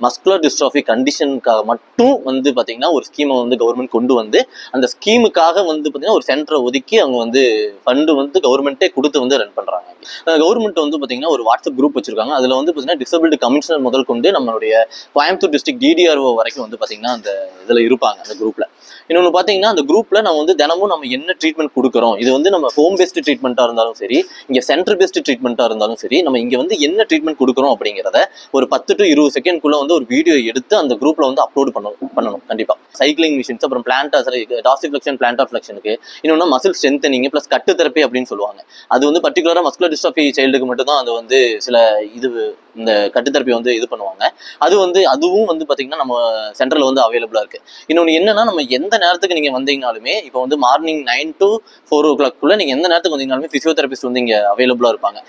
Muscular dystrophy கண்டிஷனுக்காக மட்டும் வந்து பார்த்தீங்கன்னா ஒரு ஸ்கீமை வந்து கவர்மெண்ட் கொண்டு வந்து அந்த ஸ்கீமுக்காக வந்து பார்த்தீங்கன்னா ஒரு சென்டரை ஒதுக்கி அவங்க வந்து ஃபண்டு வந்து கவர்மெண்ட்டே கொடுத்து வந்து ரன் பண்ணுறாங்க கவர்மெண்ட் வந்து பார்த்தீங்கன்னா ஒரு வாட்ஸ்அப் குரூப் வச்சிருக்காங்க. அதில் வந்து பார்த்தீங்கன்னா டிசபிலிட்டி கமிஷனர் முதல் கொண்டு நம்மளுடைய கோயம்புத்தூர் டிஸ்ட்ரிக்ட் டிடிஆர்ஓ வரைக்கும் வந்து பார்த்தீங்கன்னா அந்த இதில் இருப்பாங்க அந்த குரூப்பில் இன்னொன்று பார்த்தீங்கன்னா அந்த குரூப்பில் நம்ம வந்து தினமும் நம்ம என்ன ட்ரீட்மெண்ட் கொடுக்குறோம் இது வந்து நம்ம ஹோம் பேஸ்டு ட்ரீட்மெண்ட்டாக இருந்தாலும் சரி இங்கே சென்டர் பேஸ்டு ட்ரீட்மெண்ட்டாக இருந்தாலும் சரி நம்ம இங்கே வந்து என்ன ட்ரீட்மெண்ட் கொடுக்குறோம் அப்படிங்கிறத ஒரு பத்து டு இருபது செகண்ட்குள்ளே வந்து ஒரு வீடியோ எடுத்து அந்த குரூப்பில் வந்து அப்லோட் பண்ணணும் பண்ணணும் கண்டிப்பாக சைக்கிளிங் மிஷின்ஸ் அப்புறம் பிளான்டா டாசிஃப்ளெக்ஷன் பிளான்டா ஃபிளக்ஷனுக்கு இன்னொன்று மசில் ஸ்ட்ரென்த்தனிங் ப்ளஸ் கட்டு தெரப்பி அப்படின்னு சொல்லுவாங்க. அது வந்து பர்டிகுலராக மஸ்குலர் டிஸ்டாஃபி சைல்டுக்கு மட்டும் தான் அது வந்து சில இது இந்த கட்டுதெரப்பி வந்து இது பண்ணுவாங்க. அது வந்து அதுவும் வந்து பார்த்தீங்கன்னா நம்ம சென்டர்ல வந்து அவைலபிளா இருக்கு. இன்னொன்று என்னன்னா நம்ம எந்த நேரத்துக்கு நீங்கள் வந்தீங்கனாலுமே இப்போ வந்து மார்னிங் நைன் டு ஃபோர் ஓ கிளாக்குள்ளே நீங்கள் எந்த நேரத்துக்கு வந்தீங்கனாலுமே ஃபிசியோதெரபிஸ்ட் வந்து இங்கே அவைலபிளாக இருப்பாங்க.